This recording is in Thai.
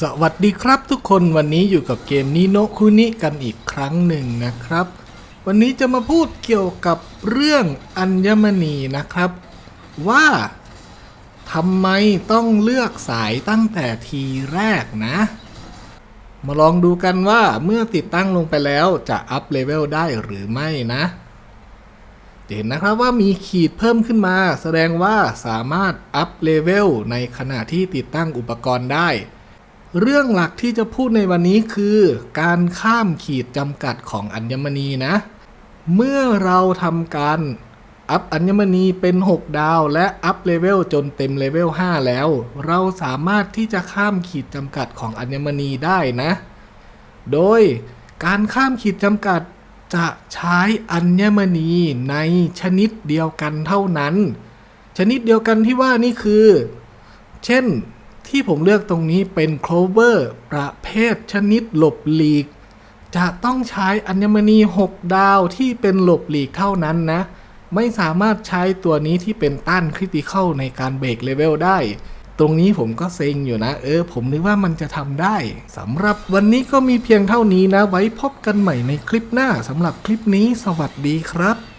สวัสดีครับทุกคนวันนี้อยู่กับเกมนิโนคุนิกันอีกครั้งหนึ่งนะครับ วันนี้จะมาพูดเกี่ยวกับเรื่องอัญมณีนะครับ ว่าทำไมต้องเลือกสายตั้งแต่ทีแรกนะ มาลองดูกันว่าเมื่อติดตั้งลงไปแล้วจะอัพเลเวลได้หรือไม่นะจะเห็นนะครับว่ามีขีดเพิ่มขึ้นมา แสดงว่าสามารถอัพเลเวลในขณะที่ติดตั้งอุปกรณ์ได้ เรื่องหลักที่จะพูดในวันนี้คือการข้ามขีดจำกัดของอัญมณีนะ เมื่อเราทำการอัพอัญมณีเป็น 6 ดาว และอัพเลเวลจนเต็มเลเวล5แล้ว เราสามารถที่จะข้ามขีดจำกัดของอัญมณีได้นะ โดยการข้ามขีดจำกัดจะใช้อัญมณีในชนิดเดียวกันเท่านั้น ชนิดเดียวกันที่ว่านี่คือ เช่น ที่ผมเลือกตรงนี้เป็น clover ประเภทชนิดหลบหลีก จะต้องใช้อัญมณี 6 ดาวที่เป็นหลบหลีกเท่านั้นนะ ไม่สามารถใช้ตัวนี้ที่เป็นต้านคริติคอลในการเบรกเลเวลได้ ตรงนี้ผมก็เซ็งอยู่นะ เออ ผมนึกว่ามันจะทำได้สำหรับวันนี้ก็มีเพียงเท่านี้นะ ไว้พบกันใหม่ในคลิปหน้าสำหรับคลิปนี้ สวัสดีครับ